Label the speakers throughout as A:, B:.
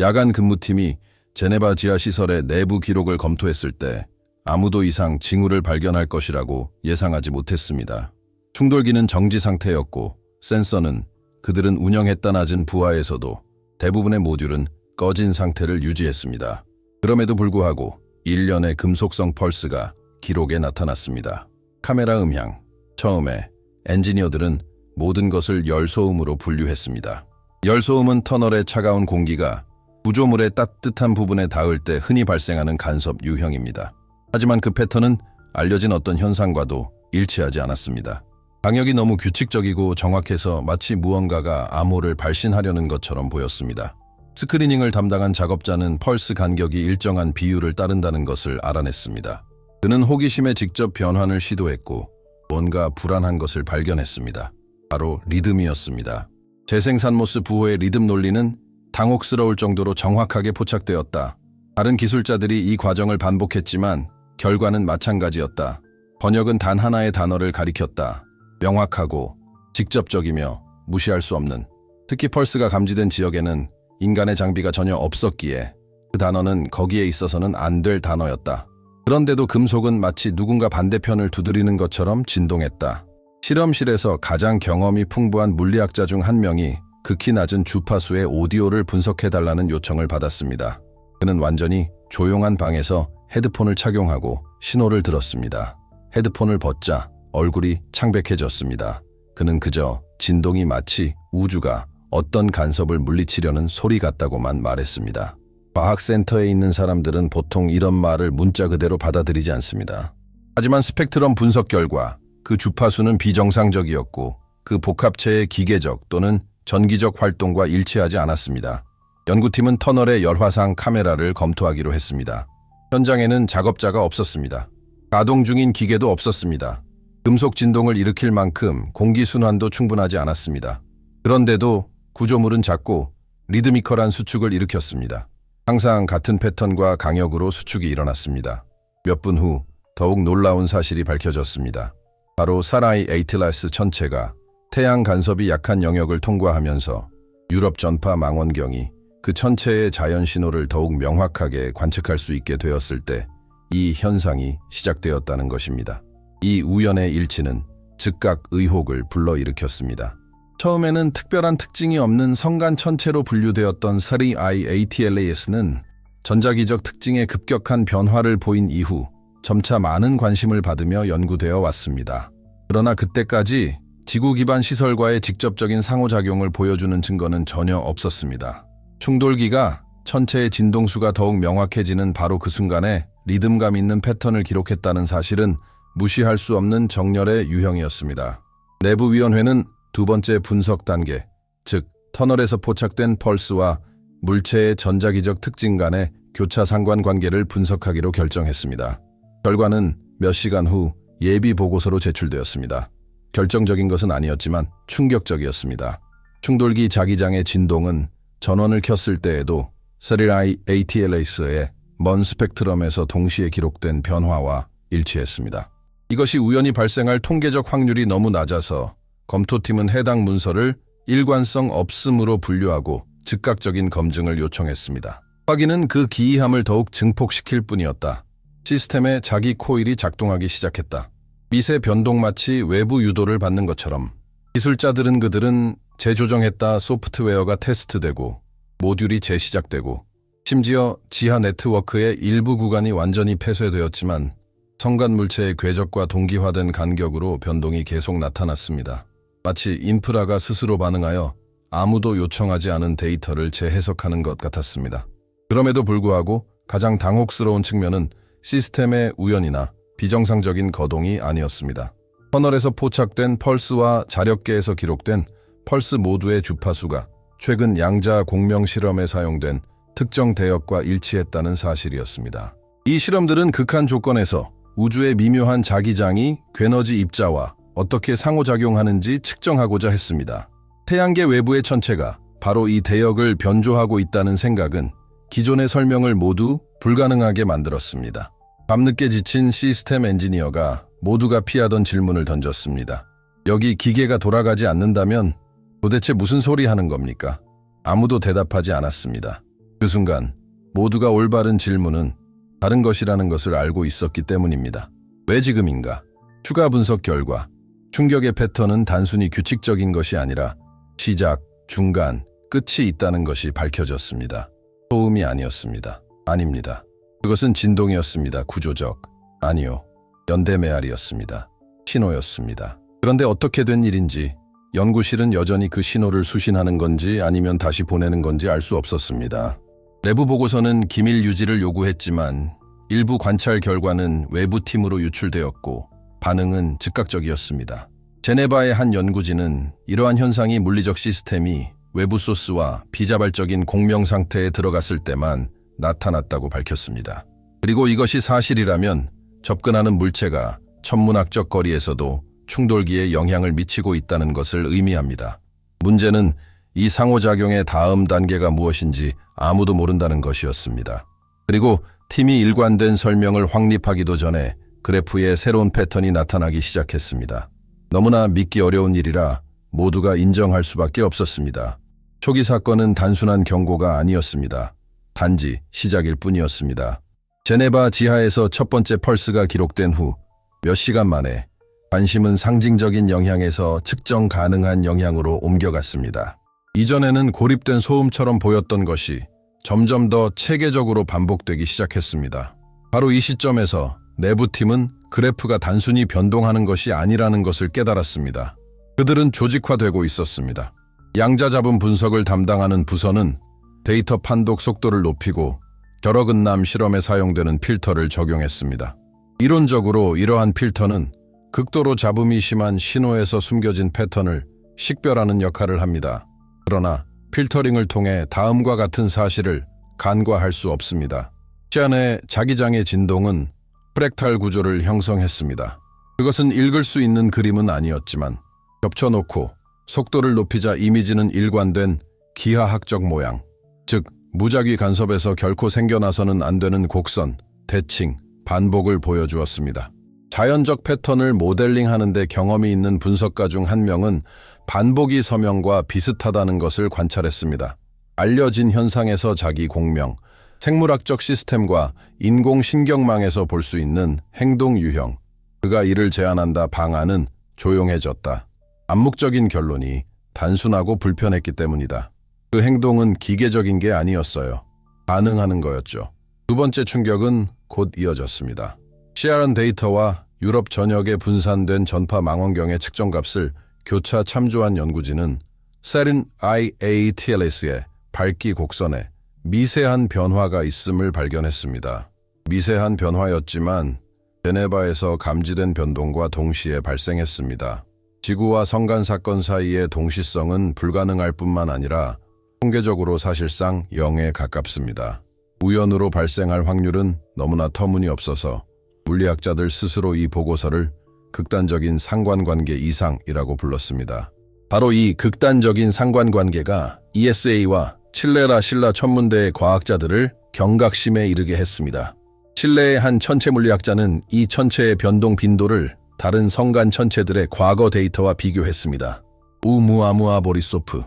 A: 야간 근무팀이 제네바 지하 시설의 내부 기록을 검토했을 때 아무도 이상 징후를 발견할 것이라고 예상하지 못했습니다. 충돌기는 정지 상태였고 센서는 그들은 운영했다 낮은 부하에서도 대부분의 모듈은 꺼진 상태를 유지했습니다. 그럼에도 불구하고 일련의 금속성 펄스가 기록에 나타났습니다. 카메라 음향. 처음에 엔지니어들은 모든 것을 열소음으로 분류했습니다. 열소음은 터널의 차가운 공기가 구조물의 따뜻한 부분에 닿을 때 흔히 발생하는 간섭 유형입니다. 하지만 그 패턴은 알려진 어떤 현상과도 일치하지 않았습니다. 방역이 너무 규칙적이고 정확해서 마치 무언가가 암호를 발신하려는 것처럼 보였습니다. 스크리닝을 담당한 작업자는 펄스 간격이 일정한 비율을 따른다는 것을 알아냈습니다. 그는 호기심에 직접 변환을 시도했고 뭔가 불안한 것을 발견했습니다. 바로 리듬이었습니다. 재생산모스 부호의 리듬 논리는 당혹스러울 정도로 정확하게 포착되었다. 다른 기술자들이 이 과정을 반복했지만 결과는 마찬가지였다. 번역은 단 하나의 단어를 가리켰다. 명확하고 직접적이며 무시할 수 없는 특히 펄스가 감지된 지역에는 인간의 장비가 전혀 없었기에 그 단어는 거기에 있어서는 안 될 단어였다. 그런데도 금속은 마치 누군가 반대편을 두드리는 것처럼 진동했다. 실험실에서 가장 경험이 풍부한 물리학자 중 한 명이 극히 낮은 주파수의 오디오를 분석해달라는 요청을 받았습니다. 그는 완전히 조용한 방에서 헤드폰을 착용하고 신호를 들었습니다. 헤드폰을 벗자 얼굴이 창백해졌습니다. 그는 그저 진동이 마치 우주가 어떤 간섭을 물리치려는 소리 같다고만 말했습니다. 과학센터에 있는 사람들은 보통 이런 말을 문자 그대로 받아들이지 않습니다. 하지만 스펙트럼 분석 결과 그 주파수는 비정상적이었고 그 복합체의 기계적 또는 전기적 활동과 일치하지 않았습니다. 연구팀은 터널의 열화상 카메라를 검토하기로 했습니다. 현장에는 작업자가 없었습니다. 가동 중인 기계도 없었습니다. 금속 진동을 일으킬 만큼 공기 순환도 충분하지 않았습니다. 그런데도 구조물은 작고 리드미컬한 수축을 일으켰습니다. 항상 같은 패턴과 강역으로 수축이 일어났습니다. 몇 분 후 더욱 놀라운 사실이 밝혀졌습니다. 바로 사라이 에이틀라스 천체가 태양 간섭이 약한 영역을 통과하면서 유럽 전파 망원경이 그 천체의 자연 신호를 더욱 명확하게 관측할 수 있게 되었을 때 이 현상이 시작되었다는 것입니다. 이 우연의 일치는 즉각 의혹을 불러일으켰습니다. 처음에는 특별한 특징이 없는 성간 천체로 분류되었던 사리 IATLAS는 전자기적 특징의 급격한 변화를 보인 이후 점차 많은 관심을 받으며 연구되어 왔습니다. 그러나 그때까지 지구 기반 시설과의 직접적인 상호작용을 보여주는 증거는 전혀 없었습니다. 충돌기가 천체의 진동수가 더욱 명확해지는 바로 그 순간에 리듬감 있는 패턴을 기록했다는 사실은 무시할 수 없는 정렬의 유형이었습니다. 내부위원회는 두 번째 분석 단계, 즉 터널에서 포착된 펄스와 물체의 전자기적 특징 간의 교차 상관 관계를 분석하기로 결정했습니다. 결과는 몇 시간 후 예비 보고서로 제출되었습니다. 결정적인 것은 아니었지만 충격적이었습니다. 충돌기 자기장의 진동은 전원을 켰을 때에도 세리라이 ATLAS의 먼 스펙트럼에서 동시에 기록된 변화와 일치했습니다. 이것이 우연히 발생할 통계적 확률이 너무 낮아서 검토팀은 해당 문서를 일관성 없음으로 분류하고 즉각적인 검증을 요청했습니다. 확인은 그 기이함을 더욱 증폭시킬 뿐이었다. 시스템에 자기 코일이 작동하기 시작했다. 미세 변동 마치 외부 유도를 받는 것처럼 기술자들은 그들은 재조정했다 소프트웨어가 테스트되고 모듈이 재시작되고 심지어 지하 네트워크의 일부 구간이 완전히 폐쇄되었지만 성간 물체의 궤적과 동기화된 간격으로 변동이 계속 나타났습니다. 마치 인프라가 스스로 반응하여 아무도 요청하지 않은 데이터를 재해석하는 것 같았습니다. 그럼에도 불구하고 가장 당혹스러운 측면은 시스템의 우연이나 비정상적인 거동이 아니었습니다. 터널에서 포착된 펄스와 자력계에서 기록된 펄스 모두의 주파수가 최근 양자 공명 실험에 사용된 특정 대역과 일치했다는 사실이었습니다. 이 실험들은 극한 조건에서 우주의 미묘한 자기장이 괴너지 입자와 어떻게 상호작용하는지 측정하고자 했습니다. 태양계 외부의 천체가 바로 이 대역을 변조하고 있다는 생각은 기존의 설명을 모두 불가능하게 만들었습니다. 밤늦게 지친 시스템 엔지니어가 모두가 피하던 질문을 던졌습니다. 여기 기계가 돌아가지 않는다면 도대체 무슨 소리 하는 겁니까? 아무도 대답하지 않았습니다. 그 순간 모두가 올바른 질문은 다른 것이라는 것을 알고 있었기 때문입니다. 왜 지금인가? 추가 분석 결과 충격의 패턴은 단순히 규칙적인 것이 아니라 시작, 중간, 끝이 있다는 것이 밝혀졌습니다. 소음이 아니었습니다. 아닙니다. 그것은 진동이었습니다. 구조적. 아니요. 연대메아리였습니다. 신호였습니다. 그런데 어떻게 된 일인지 연구실은 여전히 그 신호를 수신하는 건지 아니면 다시 보내는 건지 알 수 없었습니다. 내부 보고서는 기밀 유지를 요구했지만 일부 관찰 결과는 외부 팀으로 유출되었고 반응은 즉각적이었습니다. 제네바의 한 연구진은 이러한 현상이 물리적 시스템이 외부 소스와 비자발적인 공명 상태에 들어갔을 때만 나타났다고 밝혔습니다. 그리고 이것이 사실이라면 접근하는 물체가 천문학적 거리에서도 충돌기에 영향을 미치고 있다는 것을 의미합니다. 문제는 이 상호작용의 다음 단계가 무엇인지 아무도 모른다는 것이었습니다. 그리고 팀이 일관된 설명을 확립하기도 전에 그래프에 새로운 패턴이 나타나기 시작했습니다. 너무나 믿기 어려운 일이라 모두가 인정할 수밖에 없었습니다. 초기 사건은 단순한 경고가 아니었습니다. 단지 시작일 뿐이었습니다. 제네바 지하에서 첫 번째 펄스가 기록된 후 몇 시간 만에 관심은 상징적인 영향에서 측정 가능한 영향으로 옮겨갔습니다. 이전에는 고립된 소음처럼 보였던 것이 점점 더 체계적으로 반복되기 시작했습니다. 바로 이 시점에서 내부팀은 그래프가 단순히 변동하는 것이 아니라는 것을 깨달았습니다. 그들은 조직화되고 있었습니다. 양자 잡음 분석을 담당하는 부서는 데이터 판독 속도를 높이고 결어근남 실험에 사용되는 필터를 적용했습니다. 이론적으로 이러한 필터는 극도로 잡음이 심한 신호에서 숨겨진 패턴을 식별하는 역할을 합니다. 그러나 필터링을 통해 다음과 같은 사실을 간과할 수 없습니다. 시안의 자기장의 진동은 프랙탈 구조를 형성했습니다. 그것은 읽을 수 있는 그림은 아니었지만 겹쳐놓고 속도를 높이자 이미지는 일관된 기하학적 모양, 즉 무작위 간섭에서 결코 생겨나서는 안 되는 곡선, 대칭, 반복을 보여주었습니다. 자연적 패턴을 모델링하는 데 경험이 있는 분석가 중 한 명은 반복이 서명과 비슷하다는 것을 관찰했습니다. 알려진 현상에서 자기 공명, 생물학적 시스템과 인공신경망에서 볼 수 있는 행동 유형, 그가 이를 제안한다 방안은 조용해졌다. 암묵적인 결론이 단순하고 불편했기 때문이다. 그 행동은 기계적인 게 아니었어요. 반응하는 거였죠. 두 번째 충격은 곧 이어졌습니다. CRN 데이터와 유럽 전역에 분산된 전파 망원경의 측정값을 교차 참조한 연구진은 세린 IATLS의 밝기 곡선에 미세한 변화가 있음을 발견했습니다. 미세한 변화였지만 베네바에서 감지된 변동과 동시에 발생했습니다. 지구와 성간 사건 사이의 동시성은 불가능할 뿐만 아니라 통계적으로 사실상 0에 가깝습니다. 우연으로 발생할 확률은 너무나 터무니없어서 물리학자들 스스로 이 보고서를 극단적인 상관관계 이상이라고 불렀습니다. 바로 이 극단적인 상관관계가 ESA와 칠레라 신라 천문대의 과학자들을 경각심에 이르게 했습니다. 칠레의 한 천체 물리학자는 이 천체의 변동 빈도를 다른 성간 천체들의 과거 데이터와 비교했습니다. 우무아무아 보리소프,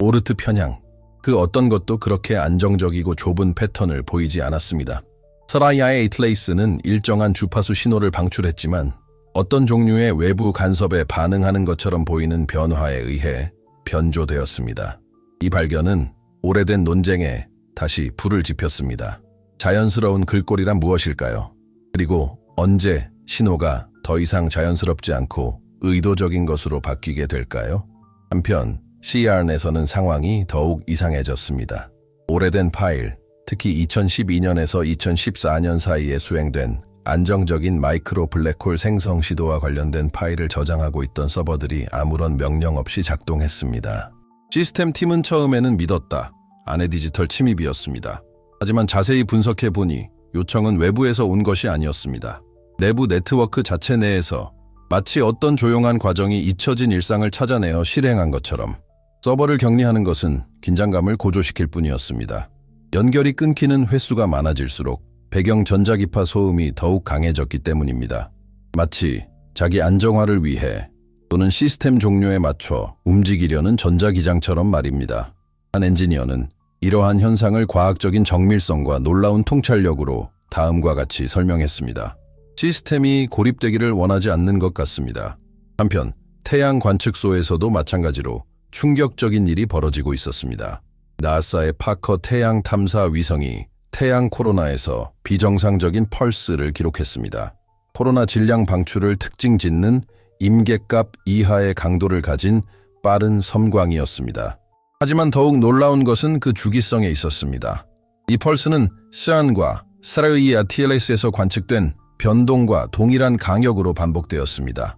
A: 오르트 편향, 그 어떤 것도 그렇게 안정적이고 좁은 패턴을 보이지 않았습니다. 서라이아의 에이틀레이스는 일정한 주파수 신호를 방출했지만 어떤 종류의 외부 간섭에 반응하는 것처럼 보이는 변화에 의해 변조되었습니다. 이 발견은 오래된 논쟁에 다시 불을 지폈습니다. 자연스러운 글꼴이란 무엇일까요? 그리고 언제 신호가 더 이상 자연스럽지 않고 의도적인 것으로 바뀌게 될까요? 한편 CRN에서는 상황이 더욱 이상해졌습니다. 오래된 파일, 특히 2012년에서 2014년 사이에 수행된 안정적인 마이크로 블랙홀 생성 시도와 관련된 파일을 저장하고 있던 서버들이 아무런 명령 없이 작동했습니다. 시스템 팀은 처음에는 믿었다. 안에 디지털 침입이었습니다. 하지만 자세히 분석해 보니 요청은 외부에서 온 것이 아니었습니다. 내부 네트워크 자체 내에서 마치 어떤 조용한 과정이 잊혀진 일상을 찾아내어 실행한 것처럼 서버를 격리하는 것은 긴장감을 고조시킬 뿐이었습니다. 연결이 끊기는 횟수가 많아질수록 배경 전자기파 소음이 더욱 강해졌기 때문입니다. 마치 자기 안정화를 위해 또는 시스템 종료에 맞춰 움직이려는 전자기장처럼 말입니다. 한 엔지니어는 이러한 현상을 과학적인 정밀성과 놀라운 통찰력으로 다음과 같이 설명했습니다. 시스템이 고립되기를 원하지 않는 것 같습니다. 한편 태양 관측소에서도 마찬가지로 충격적인 일이 벌어지고 있었습니다. 나사의 파커 태양 탐사 위성이 태양 코로나에서 비정상적인 펄스를 기록했습니다. 코로나 질량 방출을 특징 짓는 임계값 이하의 강도를 가진 빠른 섬광이었습니다. 하지만 더욱 놀라운 것은 그 주기성에 있었습니다. 이 펄스는 시안과 사라이아 TLS에서 관측된 변동과 동일한 강역으로 반복되었습니다.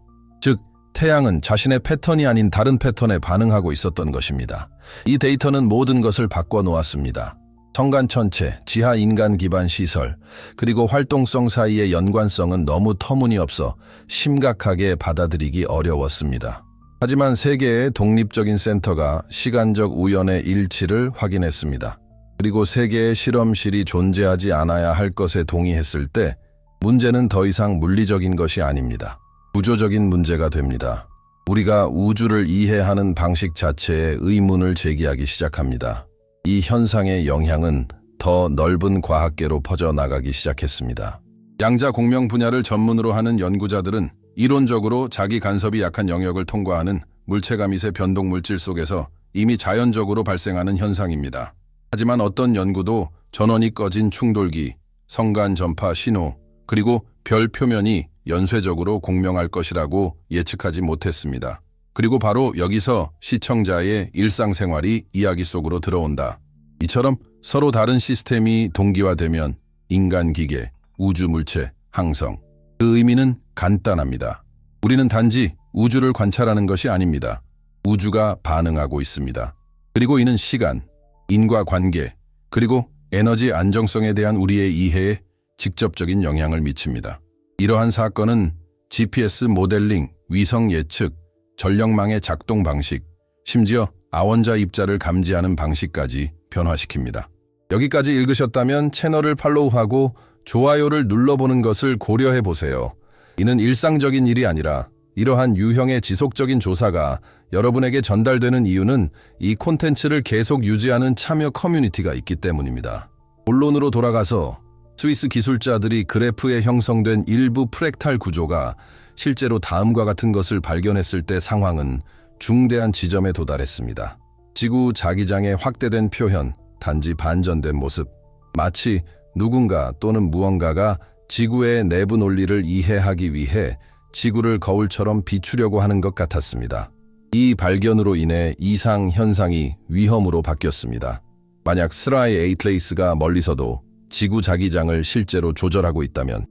A: 즉, 태양은 자신의 패턴이 아닌 다른 패턴에 반응하고 있었던 것입니다. 이 데이터는 모든 것을 바꿔 놓았습니다. 성간 천체, 지하 인간 기반 시설, 그리고 활동성 사이의 연관성은 너무 터무니없어 심각하게 받아들이기 어려웠습니다. 하지만 세계의 독립적인 센터가 시간적 우연의 일치를 확인했습니다. 그리고 세계의 실험실이 존재하지 않아야 할 것에 동의했을 때 문제는 더 이상 물리적인 것이 아닙니다. 구조적인 문제가 됩니다. 우리가 우주를 이해하는 방식 자체에 의문을 제기하기 시작합니다. 이 현상의 영향은 더 넓은 과학계로 퍼져나가기 시작했습니다. 양자 공명 분야를 전문으로 하는 연구자들은 이론적으로 자기 간섭이 약한 영역을 통과하는 물체가 미세 변동 물질 속에서 이미 자연적으로 발생하는 현상입니다. 하지만 어떤 연구도 전원이 꺼진 충돌기, 성간 전파 신호, 그리고 별 표면이 연쇄적으로 공명할 것이라고 예측하지 못했습니다. 그리고 바로 여기서 시청자의 일상생활이 이야기 속으로 들어온다. 이처럼 서로 다른 시스템이 동기화되면 인간 기계, 우주 물체, 항성. 그 의미는 간단합니다. 우리는 단지 우주를 관찰하는 것이 아닙니다. 우주가 반응하고 있습니다. 그리고 이는 시간, 인과 관계, 그리고 에너지 안정성에 대한 우리의 이해에 직접적인 영향을 미칩니다. 이러한 사건은 GPS 모델링, 위성 예측, 전력망의 작동 방식, 심지어 아원자 입자를 감지하는 방식까지 변화시킵니다. 여기까지 읽으셨다면 채널을 팔로우하고 좋아요를 눌러보는 것을 고려해 보세요. 이는 일상적인 일이 아니라 이러한 유형의 지속적인 조사가 여러분에게 전달되는 이유는 이 콘텐츠를 계속 유지하는 참여 커뮤니티가 있기 때문입니다. 본론으로 돌아가서 스위스 기술자들이 그래프에 형성된 일부 프랙탈 구조가 실제로 다음과 같은 것을 발견했을 때 상황은 중대한 지점에 도달했습니다. 지구 자기장의 확대된 표현, 단지 반전된 모습, 마치 누군가 또는 무언가가 지구의 내부 논리를 이해하기 위해 지구를 거울처럼 비추려고 하는 것 같았습니다. 이 발견으로 인해 이상 현상이 위험으로 바뀌었습니다. 만약 스라이 에이트레이스가 멀리서도 지구 자기장을 실제로 조절하고 있다면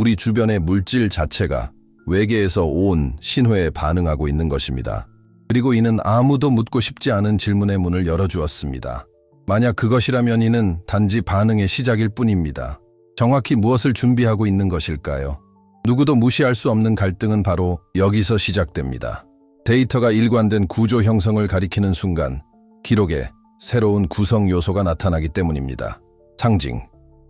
A: 우리 주변의 물질 자체가 외계에서 온 신호에 반응하고 있는 것입니다. 그리고 이는 아무도 묻고 싶지 않은 질문의 문을 열어주었습니다. 만약 그것이라면 이는 단지 반응의 시작일 뿐입니다. 정확히 무엇을 준비하고 있는 것일까요? 누구도 무시할 수 없는 갈등은 바로 여기서 시작됩니다. 데이터가 일관된 구조 형성을 가리키는 순간 기록에 새로운 구성 요소가 나타나기 때문입니다. 상징,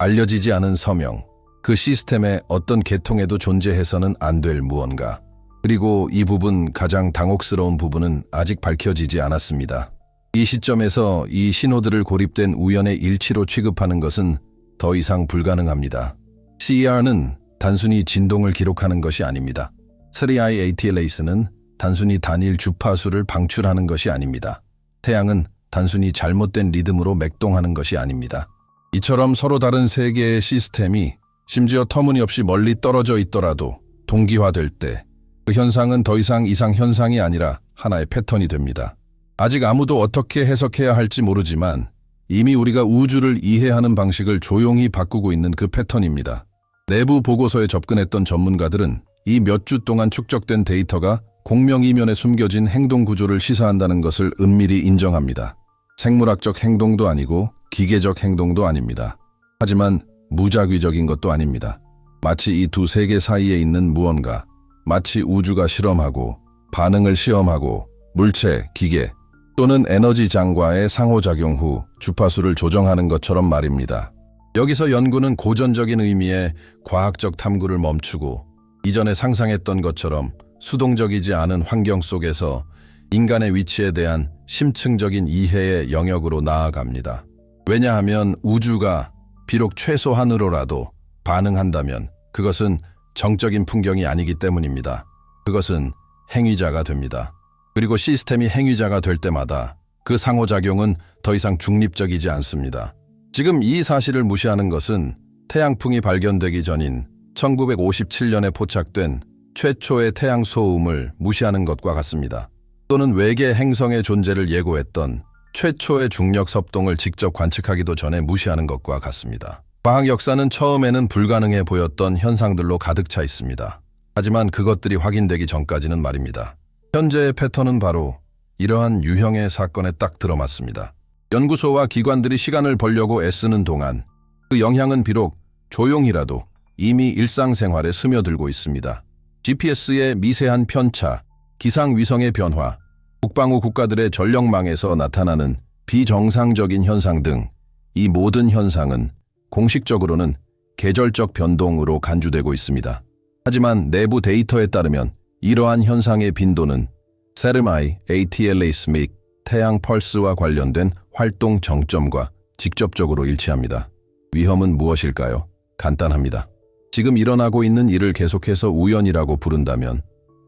A: 알려지지 않은 서명, 그 시스템의 어떤 계통에도 존재해서는 안 될 무언가. 그리고 이 부분 가장 당혹스러운 부분은 아직 밝혀지지 않았습니다. 이 시점에서 이 신호들을 고립된 우연의 일치로 취급하는 것은 더 이상 불가능합니다. CER는 단순히 진동을 기록하는 것이 아닙니다. 3i ATLAS는 단순히 단일 주파수를 방출하는 것이 아닙니다. 태양은 단순히 잘못된 리듬으로 맥동하는 것이 아닙니다. 이처럼 서로 다른 세계의 시스템이 심지어 터무니없이 멀리 떨어져 있더라도 동기화될 때 그 현상은 더 이상 이상 현상이 아니라 하나의 패턴이 됩니다. 아직 아무도 어떻게 해석해야 할지 모르지만 이미 우리가 우주를 이해하는 방식을 조용히 바꾸고 있는 그 패턴입니다. 내부 보고서에 접근했던 전문가들은 이 몇 주 동안 축적된 데이터가 공명 이면에 숨겨진 행동 구조를 시사한다는 것을 은밀히 인정합니다. 생물학적 행동도 아니고 기계적 행동도 아닙니다. 하지만 무작위적인 것도 아닙니다. 마치 이 두 세계 사이에 있는 무언가, 마치 우주가 실험하고 반응을 시험하고 물체, 기계 또는 에너지 장과의 상호작용 후 주파수를 조정하는 것처럼 말입니다. 여기서 연구는 고전적인 의미의 과학적 탐구를 멈추고 이전에 상상했던 것처럼 수동적이지 않은 환경 속에서 인간의 위치에 대한 심층적인 이해의 영역으로 나아갑니다. 왜냐하면 우주가 비록 최소한으로라도 반응한다면 그것은 정적인 풍경이 아니기 때문입니다. 그것은 행위자가 됩니다. 그리고 시스템이 행위자가 될 때마다 그 상호작용은 더 이상 중립적이지 않습니다. 지금 이 사실을 무시하는 것은 태양풍이 발견되기 전인 1957년에 포착된 최초의 태양 소음을 무시하는 것과 같습니다. 또는 외계 행성의 존재를 예고했던 최초의 중력 섭동을 직접 관측하기도 전에 무시하는 것과 같습니다. 과학 역사는 처음에는 불가능해 보였던 현상들로 가득 차 있습니다. 하지만 그것들이 확인되기 전까지는 말입니다. 현재의 패턴은 바로 이러한 유형의 사건에 딱 들어맞습니다. 연구소와 기관들이 시간을 벌려고 애쓰는 동안 그 영향은 비록 조용히라도 이미 일상생활에 스며들고 있습니다. GPS의 미세한 편차, 기상위성의 변화, 국방후 국가들의 전력망에서 나타나는 비정상적인 현상 등 이 모든 현상은 공식적으로는 계절적 변동으로 간주되고 있습니다. 하지만 내부 데이터에 따르면 이러한 현상의 빈도는 세르마이 ATLAS 및 태양 펄스와 관련된 활동 정점과 직접적으로 일치합니다. 위험은 무엇일까요? 간단합니다. 지금 일어나고 있는 일을 계속해서 우연이라고 부른다면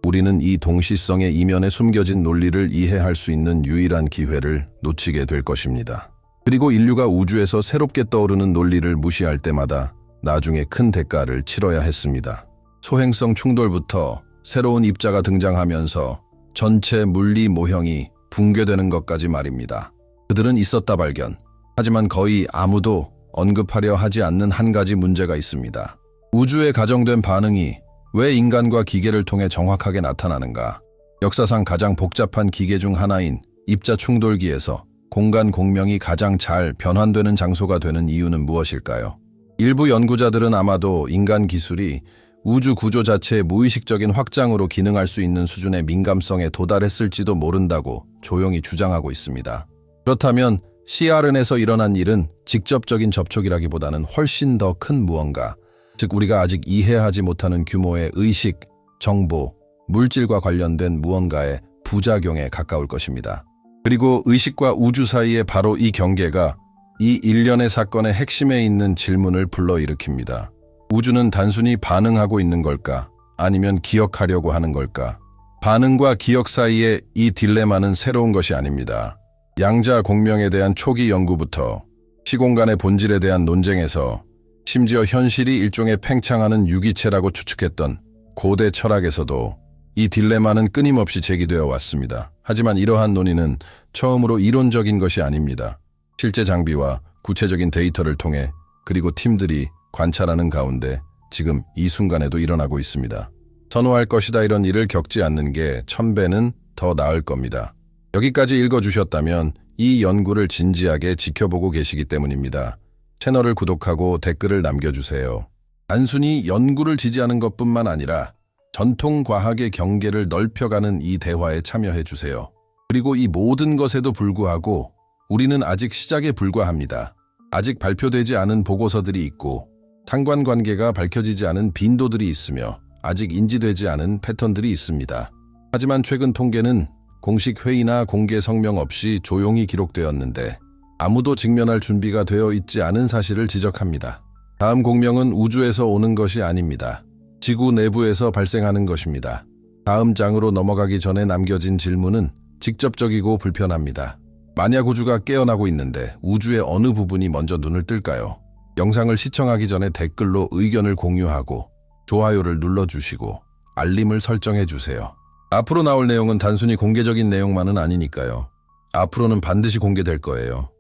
A: 우리는 이 동시성의 이면에 숨겨진 논리를 이해할 수 있는 유일한 기회를 놓치게 될 것입니다. 그리고 인류가 우주에서 새롭게 떠오르는 논리를 무시할 때마다 나중에 큰 대가를 치러야 했습니다. 소행성 충돌부터 새로운 입자가 등장하면서 전체 물리 모형이 붕괴되는 것까지 말입니다. 그들은 있었다 발견. 하지만 거의 아무도 언급하려 하지 않는 한 가지 문제가 있습니다. 우주에 가정된 반응이 왜 인간과 기계를 통해 정확하게 나타나는가? 역사상 가장 복잡한 기계 중 하나인 입자 충돌기에서 공간 공명이 가장 잘 변환되는 장소가 되는 이유는 무엇일까요? 일부 연구자들은 아마도 인간 기술이 우주 구조 자체의 무의식적인 확장으로 기능할 수 있는 수준의 민감성에 도달했을지도 모른다고 조용히 주장하고 있습니다. 그렇다면 CRN에서 일어난 일은 직접적인 접촉이라기보다는 훨씬 더 큰 무언가, 즉 우리가 아직 이해하지 못하는 규모의 의식, 정보, 물질과 관련된 무언가의 부작용에 가까울 것입니다. 그리고 의식과 우주 사이의 바로 이 경계가 이 일련의 사건의 핵심에 있는 질문을 불러일으킵니다. 우주는 단순히 반응하고 있는 걸까? 아니면 기억하려고 하는 걸까? 반응과 기억 사이의 이 딜레마는 새로운 것이 아닙니다. 양자 공명에 대한 초기 연구부터 시공간의 본질에 대한 논쟁에서 심지어 현실이 일종의 팽창하는 유기체라고 추측했던 고대 철학에서도 이 딜레마는 끊임없이 제기되어 왔습니다. 하지만 이러한 논의는 처음으로 이론적인 것이 아닙니다. 실제 장비와 구체적인 데이터를 통해 그리고 팀들이 관찰하는 가운데 지금 이 순간에도 일어나고 있습니다. 선호할 것이다 이런 일을 겪지 않는 게 천배는 더 나을 겁니다. 여기까지 읽어주셨다면 이 연구를 진지하게 지켜보고 계시기 때문입니다. 채널을 구독하고 댓글을 남겨주세요. 단순히 연구를 지지하는 것뿐만 아니라 전통 과학의 경계를 넓혀가는 이 대화에 참여해 주세요. 그리고 이 모든 것에도 불구하고 우리는 아직 시작에 불과합니다. 아직 발표되지 않은 보고서들이 있고 상관관계가 밝혀지지 않은 빈도들이 있으며 아직 인지되지 않은 패턴들이 있습니다. 하지만 최근 통계는 공식 회의나 공개 성명 없이 조용히 기록되었는데 아무도 직면할 준비가 되어 있지 않은 사실을 지적합니다. 다음 공명은 우주에서 오는 것이 아닙니다. 지구 내부에서 발생하는 것입니다. 다음 장으로 넘어가기 전에 남겨진 질문은 직접적이고 불편합니다. 만약 우주가 깨어나고 있는데 우주의 어느 부분이 먼저 눈을 뜰까요? 영상을 시청하기 전에 댓글로 의견을 공유하고 좋아요를 눌러주시고 알림을 설정해 주세요. 앞으로 나올 내용은 단순히 공개적인 내용만은 아니니까요. 앞으로는 반드시 공개될 거예요.